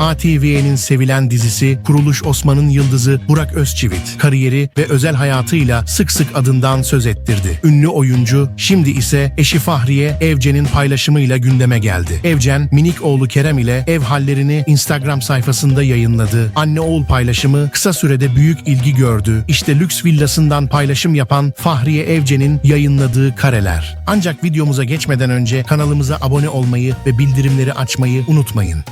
ATV'nin sevilen dizisi Kuruluş Osman'ın yıldızı Burak Özçivit, kariyeri ve özel hayatıyla sık sık adından söz ettirdi. Ünlü oyuncu şimdi ise eşi Fahriye Evcen'in paylaşımıyla gündeme geldi. Evcen, minik oğlu Kerem ile ev hallerini Instagram sayfasında yayınladı. Anne oğul paylaşımı kısa sürede büyük ilgi gördü. İşte lüks villasından paylaşım yapan Fahriye Evcen'in yayınladığı kareler. Ancak videomuza geçmeden önce kanalımıza abone olmayı ve bildirimleri açmayı unutmayın.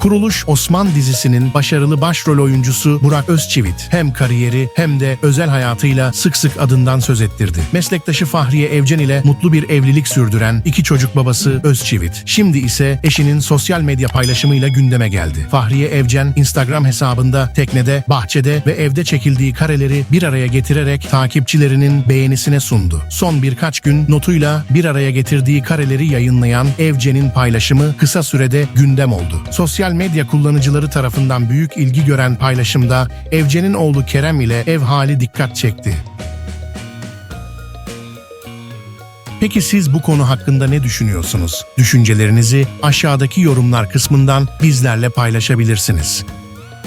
Kuruluş Osman dizisinin başarılı başrol oyuncusu Burak Özçivit hem kariyeri hem de özel hayatıyla sık sık adından söz ettirdi. Meslektaşı Fahriye Evcen ile mutlu bir evlilik sürdüren iki çocuk babası Özçivit. Şimdi ise eşinin sosyal medya paylaşımıyla gündeme geldi. Fahriye Evcen Instagram hesabında teknede, bahçede ve evde çekildiği kareleri bir araya getirerek takipçilerinin beğenisine sundu. Son birkaç gün notuyla bir araya getirdiği kareleri yayınlayan Evcen'in paylaşımı kısa sürede gündem oldu. Sosyal medya kullanıcıları tarafından büyük ilgi gören paylaşımda Evcen'in oğlu Kerem ile ev hali dikkat çekti. Peki siz bu konu hakkında ne düşünüyorsunuz? Düşüncelerinizi aşağıdaki yorumlar kısmından bizlerle paylaşabilirsiniz.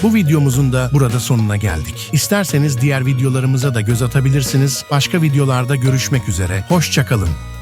Bu videomuzun da burada sonuna geldik. İsterseniz diğer videolarımıza da göz atabilirsiniz. Başka videolarda görüşmek üzere. Hoşçakalın.